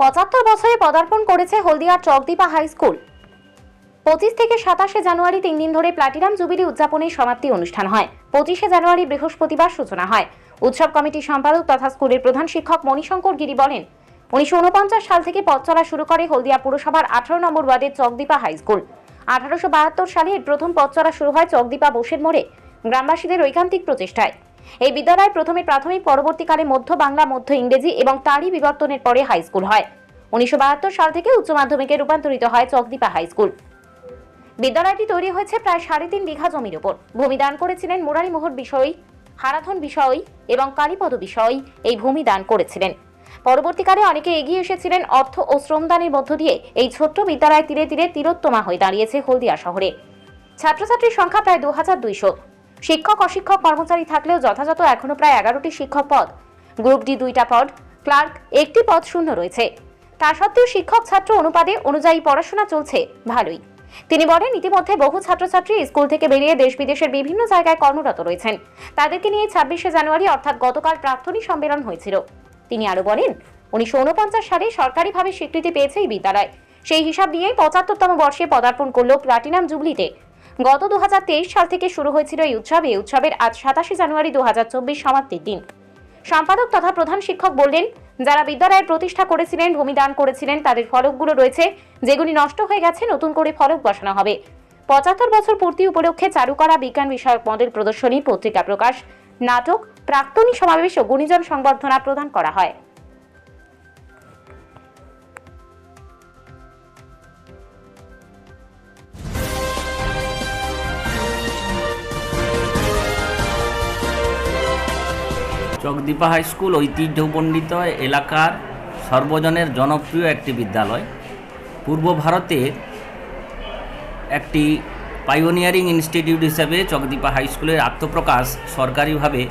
পঁচাত্তর বছরে পদার্পণ করেছে হলদিয়ার চকদীপা হাই স্কুল। পঁচিশ থেকে সাতাশে জানুয়ারি তিন দিন ধরে প্লাটিনাম জুবিলি উদযাপনের সমাপ্তি অনুষ্ঠান হয়। পঁচিশে জানুয়ারি বৃহস্পতিবার সূচনা হয়। উৎসব কমিটির সম্পাদক তথা স্কুলের প্রধান শিক্ষক মণিশঙ্কর গিরি বলেন, উনিশশো উনপঞ্চাশ সাল থেকে পথ চলা শুরু করে হলদিয়া পুরসভার আঠারো নম্বর ওয়ার্ডের চকদীপা হাই স্কুল। আঠারোশো বাহাত্তর সালে এর প্রথম পথ চলা শুরু হয় চকদীপা বোসের মোড়ে, গ্রামবাসীদের ঐকান্তিক প্রচেষ্টায়। এই বিদ্যালয় প্রথমে প্রাথমিক, পরবর্তীকালে মধ্য বাংলা, মধ্য ইংরেজি এবং তারই বিবর্তনের পরে হাই স্কুল হয়। উনিশশো বাহাত্তর সাল থেকে উচ্চ মাধ্যমিকে রূপান্তরিত হয় চকদীপা হাই স্কুল বিদ্যালয়টি তৈরি হয়েছে প্রায় সাড়ে তিন বিঘা জমির উপর। ভূমি দান করেছিলেন মুরারিমোহর বিষয়, হারাধন বিষয় এবং কালীপদ বিষয় এই ভূমি দান করেছিলেন। পরবর্তীকালে অনেকে এগিয়ে এসেছিলেন অর্থ ও শ্রমদানের মধ্য দিয়ে। এই ছোট্ট বিদ্যালয় তীরে তীরে তিলোত্তমা হয়ে দাঁড়িয়েছে হলদিয়া শহরে। ছাত্রছাত্রীর সংখ্যা প্রায় দু হাজার দুইশো। শিক্ষক, অশিক্ষক, কর্মচারী থাকলেও যথাযথ এখনও প্রায় এগারোটি শিক্ষক পদ। গ্রুপ ডি দুইটা পদ, ক্লার্ক একটি পদ শূন্য রয়েছে। তা সত্ত্বেও শিক্ষক ছাত্র অনুপাতে অনুযায়ী পড়াশোনা চলছে ভালোই। তিনি বলেন, ইতিমধ্যে বহু ছাত্রছাত্রী স্কুল থেকে বেরিয়ে দেশ বিদেশের বিভিন্ন জায়গায় কর্মরত রয়েছেন। তাদেরকে নিয়ে ছাব্বিশে জানুয়ারি অর্থাৎ গতকাল প্রাক্তনী সম্মেলন হয়েছিল। তিনি আরও বলেন, উনিশশো উনপঞ্চাশ সালে সরকারিভাবে স্বীকৃতি পেয়েছে এই বিদ্যালয়। সেই হিসাব নিয়েই পঁচাত্তরতম বর্ষে পদার্পণ করল প্লাটিনাম জুবলিতে। গত দু সাল থেকে শুরু হয়েছিল এই উৎসব। এই উৎসবের আজ সাতাশে জানুয়ারি দু সমাপ্তির দিন। সম্পাদক তথা প্রধান শিক্ষক বললেন, যারা বিদ্যালয়ের প্রতিষ্ঠা করেছিলেন ভূমি দান করেছিলেন, তাদের ফলকগুলো রয়েছে, যেগুলি নষ্ট হয়ে গেছে, নতুন করে ফলক বসানো হবে। পঁচাত্তর বছর পূর্তি উপলক্ষে চারুকলা বিজ্ঞান বিষয়ক মডেল প্রদর্শনী, পত্রিকা প্রকাশ, নাটক, প্রাক্তনী সমাবেশ ও গুণীজন সংবর্ধনা প্রদান করা হয়। চকদীপা হাই স্কুল ঐতিহ্যমণ্ডিত এলাকার সর্বজনের জনপ্রিয় একটি বিদ্যালয়। পূর্ব ভারতের একটি পাইওনিয়ারিং ইনস্টিটিউট হিসেবে চকদীপা হাই স্কুলের আত্মপ্রকাশ সরকারিভাবে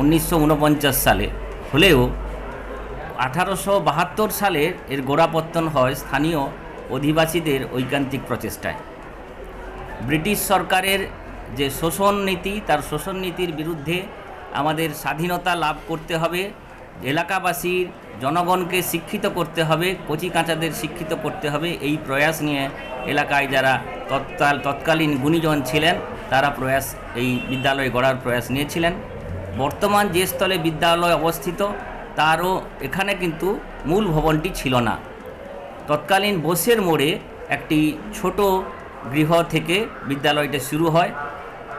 উনিশশো উনপঞ্চাশ সালে। হলেও আঠারোশো বাহাত্তর সালে এর গোড়াপত্তন হয় স্থানীয় অধিবাসীদের ঐকান্তিক প্রচেষ্টায়। ব্রিটিশ সরকারের যে শোষণ নীতি, তার শোষণ নীতির বিরুদ্ধে আমাদের স্বাধীনতা লাভ করতে হবে, এলাকাবাসীর, জনগণকে শিক্ষিত করতে হবে, কচি কাঁচাদের শিক্ষিত করতে হবে, এই প্রয়াস নিয়ে এলাকায় যারা তৎকাল, তৎকালীন গুণীজন ছিলেন, তারা প্রয়াস, এই বিদ্যালয় গড়ার প্রয়াস নিয়েছিলেন। বর্তমান যে স্থলে বিদ্যালয় অবস্থিত, তারও এখানে কিন্তু মূল ভবনটি ছিল না। তৎকালীন বোসের মোড়ে একটি ছোট গৃহ থেকে বিদ্যালয়টা শুরু হয়।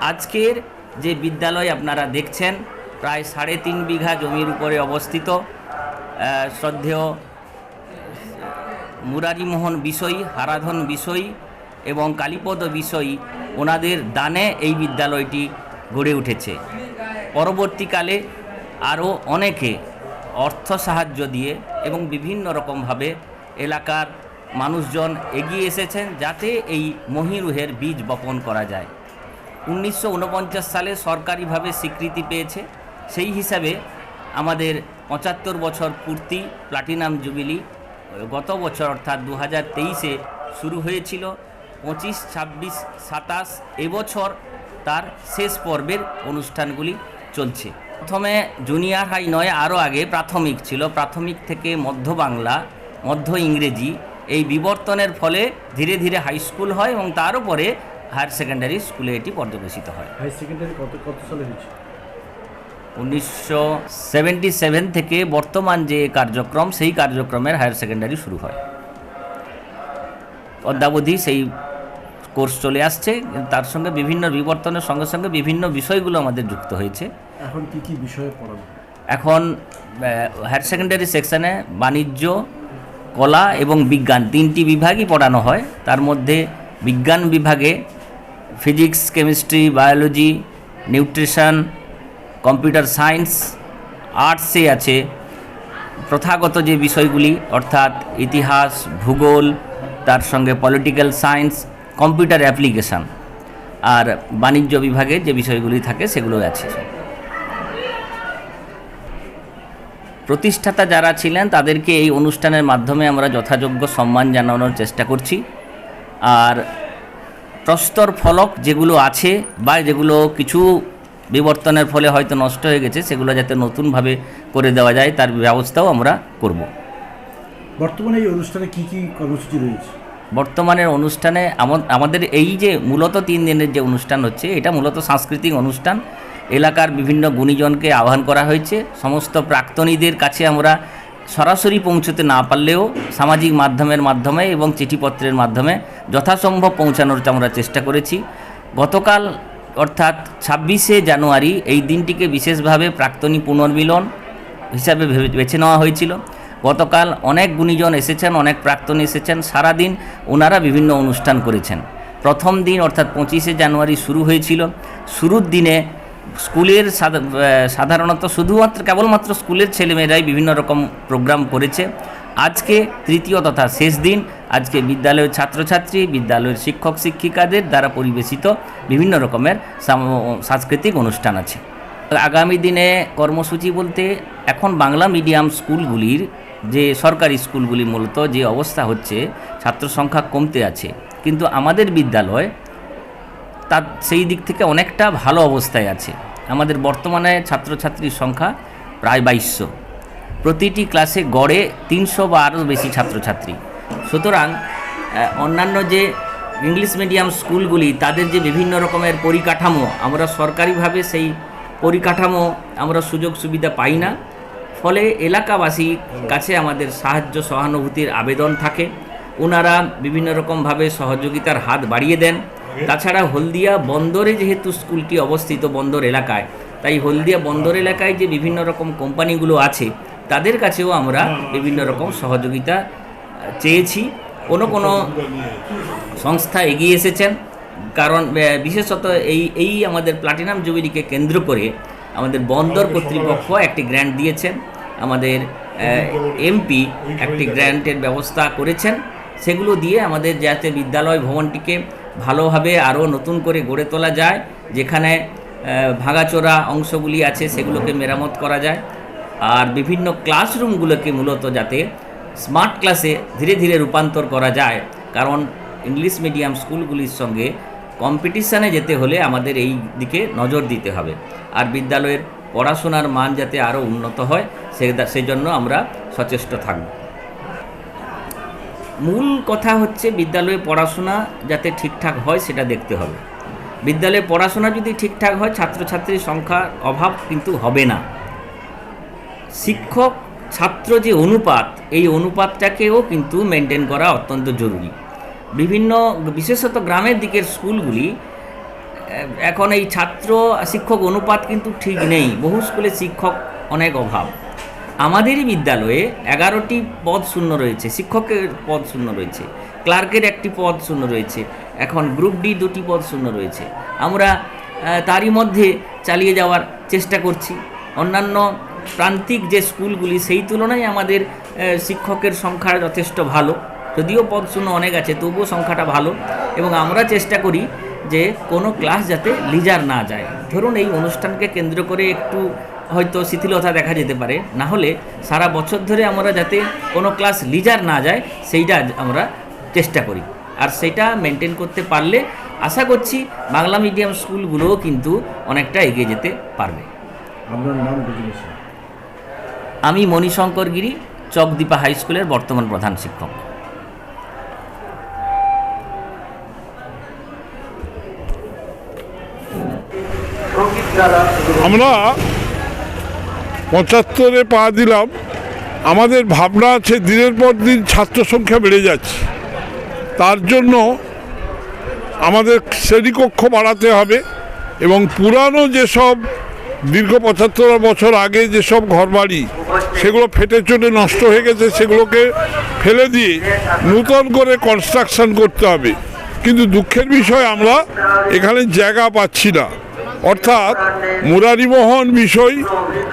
আজকের যে বিদ্যালয় আপনারা দেখছেন, প্রায় সাড়ে তিন বিঘা জমির উপরে অবস্থিত শ্রদ্ধেয় মুরারিমোহন বিষয়ী, হারাধন বিষয়ী এবং কালীপদ বিষয়ী, ওনাদের দানে এই বিদ্যালয়টি গড়ে উঠেছে। পরবর্তীকালে আরও অনেকে অর্থ সাহায্য দিয়ে এবং বিভিন্ন রকমভাবে এলাকার মানুষজন এগিয়ে এসেছেন যাতে এই মহিরুহের বীজ বপন করা যায়। উনিশশো উনপঞ্চাশ সালে সরকারিভাবে স্বীকৃতি পেয়েছে। সেই হিসাবে আমাদের পঁচাত্তর বছর পূর্তি প্লাটিনাম জুবিলি, গত বছর অর্থাৎ দু হাজার তেইশে শুরু হয়েছিল। পঁচিশ, ছাব্বিশ, সাতাশ এবছর তার শেষ পর্বের অনুষ্ঠানগুলি চলছে। প্রথমে জুনিয়র হাই নয়, আরও আগে প্রাথমিক ছিল। প্রাথমিক থেকে মধ্য বাংলা, মধ্য ইংরেজি। এই বিবর্তনের ফলে ধীরে ধীরে হাই স্কুল হয় এবং তার উপরে হায়ার সেকেন্ডারি স্কুলে এটি পর্যবেসিত হয়। হাই সেকেন্ডারি কত কত সালে হয়েছে? উনিশশো সেভেন্টি সেভেন থেকে বর্তমান যে কার্যক্রম সেই কার্যক্রমের হায়ার সেকেন্ডারি শুরু হয়। অদ্যাবধি সেই কোর্স চলে আসছে তার সঙ্গে বিভিন্ন বিবর্তনের সঙ্গে সঙ্গে বিভিন্ন বিষয়গুলো আমাদের যুক্ত হয়েছে। এখন কি কি বিষয়ে পড়ানো? এখন হায়ার সেকেন্ডারি সেকশনে বাণিজ্য কলা এবং বিজ্ঞান তিনটি বিভাগই পড়ানো হয়। তার মধ্যে বিজ্ঞান বিভাগে physics chemistry biology nutrition computer science আর্টসে আছে। প্রথাগত যে বিষয়গুলি, অর্থাৎ ইতিহাস, ভূগোল, তার সঙ্গে পলিটিক্যাল সায়েন্স কম্পিউটার অ্যাপ্লিকেশান আর বাণিজ্য বিভাগে যে বিষয়গুলি থাকে সেগুলো আছে। প্রতিষ্ঠাতা যারা ছিলেন, তাদেরকে এই অনুষ্ঠানের মাধ্যমে আমরা যথাযোগ্য সম্মান জানানোর চেষ্টা করছি। আর প্রস্তর ফলক যেগুলো আছে বা যেগুলো কিছু বিবর্তনের ফলে হয়তো নষ্ট হয়ে গেছে সেগুলো যাতে নতুনভাবে করে দেওয়া যায় তার ব্যবস্থাও আমরা করব। বর্তমানে এই অনুষ্ঠানে কী কী কর্মসূচি রয়েছে? বর্তমানের অনুষ্ঠানে আমাদের এই যে মূলত তিন দিনের যে অনুষ্ঠান হচ্ছে এটা মূলত সাংস্কৃতিক অনুষ্ঠান। এলাকার বিভিন্ন গুণীজনকে আহ্বান করা হয়েছে। সমস্ত প্রাক্তনীদের কাছে আমরা সরাসরি পৌঁছতে না পারলেও সামাজিক মাধ্যমের মাধ্যমে এবং চিঠিপত্রের মাধ্যমে যথাসম্ভব পৌঁছানোর আমরা চেষ্টা করেছি। গতকাল অর্থাৎ ছাব্বিশে জানুয়ারি এই দিনটিকে বিশেষভাবে প্রাক্তনী পুনর্মিলন হিসাবে বেছে নেওয়া হয়েছিল। গতকাল অনেক গুণীজন এসেছেন, অনেক প্রাক্তন এসেছেন, সারাদিন ওনারা বিভিন্ন অনুষ্ঠান করেছেন। প্রথম দিন অর্থাৎ পঁচিশে জানুয়ারি শুরু হয়েছিল। শুরুর দিনে স্কুলের সাধা- সাধারণত শুধুমাত্র, কেবলমাত্র স্কুলের ছেলেমেয়েরাই বিভিন্ন রকম প্রোগ্রাম করেছে। আজকে তৃতীয় তথা শেষ দিন, আজকে বিদ্যালয়ের ছাত্রছাত্রী, বিদ্যালয়ের শিক্ষক, শিক্ষিকাদের দ্বারা পরিবেশিত বিভিন্ন রকমের সাংস্কৃতিক অনুষ্ঠান আছে। আগামী দিনে কর্মসূচি বলতে এখন বাংলা মিডিয়াম স্কুলগুলির যে সরকারি স্কুলগুলি মূলত যে অবস্থা হচ্ছে, ছাত্র সংখ্যা কমতে আছে। কিন্তু আমাদের বিদ্যালয় তার সেই দিক থেকে অনেকটা ভালো অবস্থায় আছে। আমাদের বর্তমানে ছাত্রছাত্রীর সংখ্যা প্রায় বাইশশো। প্রতিটি ক্লাসে গড়ে তিনশো বা আরও বেশি ছাত্রছাত্রী। সুতরাং অন্যান্য যে ইংলিশ মিডিয়াম স্কুলগুলি, তাদের যে বিভিন্ন রকমের পরিকাঠামো, আমরা সরকারিভাবে সেই পরিকাঠামো আমরা সুযোগ সুবিধা পাই না। ফলে এলাকাবাসীর কাছে আমাদের সাহায্য সহানুভূতির আবেদন থাকে। ওনারা বিভিন্ন রকমভাবে সহযোগিতার হাত বাড়িয়ে দেন। তাছাড়া হলদিয়া বন্দরে যেহেতু স্কুলটি অবস্থিত বন্দর এলাকায় তাই হলদিয়া বন্দর এলাকায় যে বিভিন্ন রকম কোম্পানিগুলো আছে তাদের কাছেও আমরা বিভিন্ন রকম সহযোগিতা চেয়েছি। কোনো কোনো সংস্থা এগিয়ে এসেছেন কারণ বিশেষত এই এই আমাদের প্লাটিনাম জুবিলিকে কেন্দ্র করে আমাদের বন্দর কর্তৃপক্ষ একটি গ্র্যান্ট দিয়েছেন। আমাদের এমপি একটি গ্র্যান্টের ব্যবস্থা করেছেন। সেগুলো দিয়ে আমাদের যাতে বিদ্যালয় ভবনটিকে ভালোভাবে আরও নতুন করে গড়ে তোলা যায়, যেখানে ভাঙাচোরা অংশগুলি আছে সেগুলোকে মেরামত করা যায়। আর বিভিন্ন ক্লাসরুমগুলোকে মূলত যাতে স্মার্ট ক্লাসে ধীরে ধীরে রূপান্তর করা যায়, কারণ ইংলিশ মিডিয়াম স্কুলগুলির সঙ্গে কম্পিটিশানে যেতে হলে আমাদের এই দিকে নজর দিতে হবে। আর বিদ্যালয়ের পড়াশোনার মান যাতে আরও উন্নত হয় সে সেজন্য আমরা সচেষ্ট থাকব। মূল কথা হচ্ছে বিদ্যালয়ে পড়াশোনা যাতে ঠিকঠাক হয় সেটা দেখতে হবে। বিদ্যালয়ে পড়াশোনা যদি ঠিকঠাক হয়, ছাত্রছাত্রীর সংখ্যার অভাব কিন্তু হবে না। শিক্ষক, ছাত্র যে অনুপাত, এই অনুপাতটাকেও কিন্তু মেনটেন করা অত্যন্ত জরুরি। বিভিন্ন বিশেষত গ্রামের দিকের স্কুলগুলি, এখন এই ছাত্র, শিক্ষক অনুপাত কিন্তু ঠিক নেই। বহু স্কুলে শিক্ষক অনেক অভাব। আমাদেরই বিদ্যালয়ে এগারোটি পদ শূন্য রয়েছে, শিক্ষকের পদ শূন্য রয়েছে, ক্লার্কের একটি পদ শূন্য রয়েছে, এখন গ্রুপ ডি দুটি পদ শূন্য রয়েছে। আমরা তারই মধ্যে চালিয়ে যাওয়ার চেষ্টা করছি। অন্যান্য প্রান্তিক যে স্কুলগুলি, সেই তুলনায় আমাদের শিক্ষকের সংখ্যা যথেষ্ট ভালো। যদিও পদ শূন্য অনেক আছে, তবুও সংখ্যাটা ভালো। এবং আমরা চেষ্টা করি যে কোনো ক্লাস যাতে লিজার না যায়। ধরুন এই অনুষ্ঠানকে কেন্দ্র করে একটু হয়তো শিথিলতা দেখা যেতে পারে। না হলে সারা বছর ধরে আমরা যাতে কোনো ক্লাস লিজার না যায় সেইটা আমরা চেষ্টা করি। আর সেটা মেনটেন করতে পারলে আশা করছি বাংলা মিডিয়াম স্কুলগুলোও কিন্তু অনেকটা এগিয়ে যেতে পারবে। আপনার নাম আমি মণিশঙ্কর গিরি চকদীপা হাই স্কুলের বর্তমান প্রধান শিক্ষক। আমরা পঁচাত্তরে পা দিলাম। আমাদের ভাবনা আছে দিনের পর দিন ছাত্র সংখ্যা বেড়ে যাচ্ছে। তার জন্য আমাদের শ্রেণীকক্ষ বাড়াতে হবে এবং পুরানো যেসব দীর্ঘ পঁচাত্তর বছর আগে যেসব ঘরবাড়ি, সেগুলো ফেটে চটে নষ্ট হয়ে গেছে, সেগুলোকে ফেলে দিয়ে নূতন করে কনস্ট্রাকশন করতে হবে। কিন্তু দুঃখের বিষয়, আমরা এখানে জায়গা পাচ্ছি না। অর্থাৎ মুরারিমোহন বিষয়,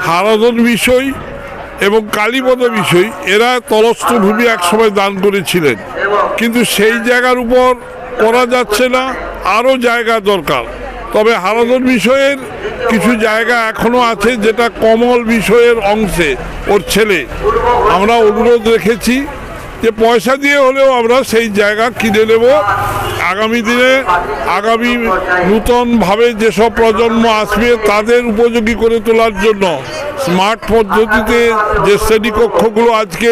হারাধন বিষয় এবং কালীপদ বিষয়, এরা তলস্থ ভূমি একসময় দান করেছিলেন। কিন্তু সেই জায়গার উপর করা যাচ্ছে না, আরও জায়গা দরকার। তবে হারাধন বিষয়ের কিছু জায়গা এখনও আছে যেটা কমল বিষয়ের অংশে, ওর ছেলে। আমরা অনুরোধ রেখেছি যে পয়সা দিয়ে হলেও আমরা সেই জায়গা কিনে নেব। আগামী দিনে আগামী নূতনভাবে যেসব প্রজন্ম আসবে তাদের উপযোগী করে তোলার জন্য স্মার্ট পদ্ধতিতে যে শ্রেণীকক্ষগুলো আজকে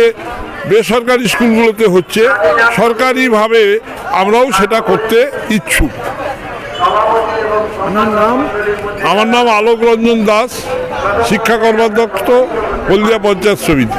বেসরকারি স্কুলগুলোতে হচ্ছে সরকারিভাবে আমরাও সেটা করতে ইচ্ছুক। আপনার নাম? আমার নাম আলোক রঞ্জন দাস শিক্ষা কর্মাধ্যক্ষ হলদিয়া পঞ্চায়েত সমিতি।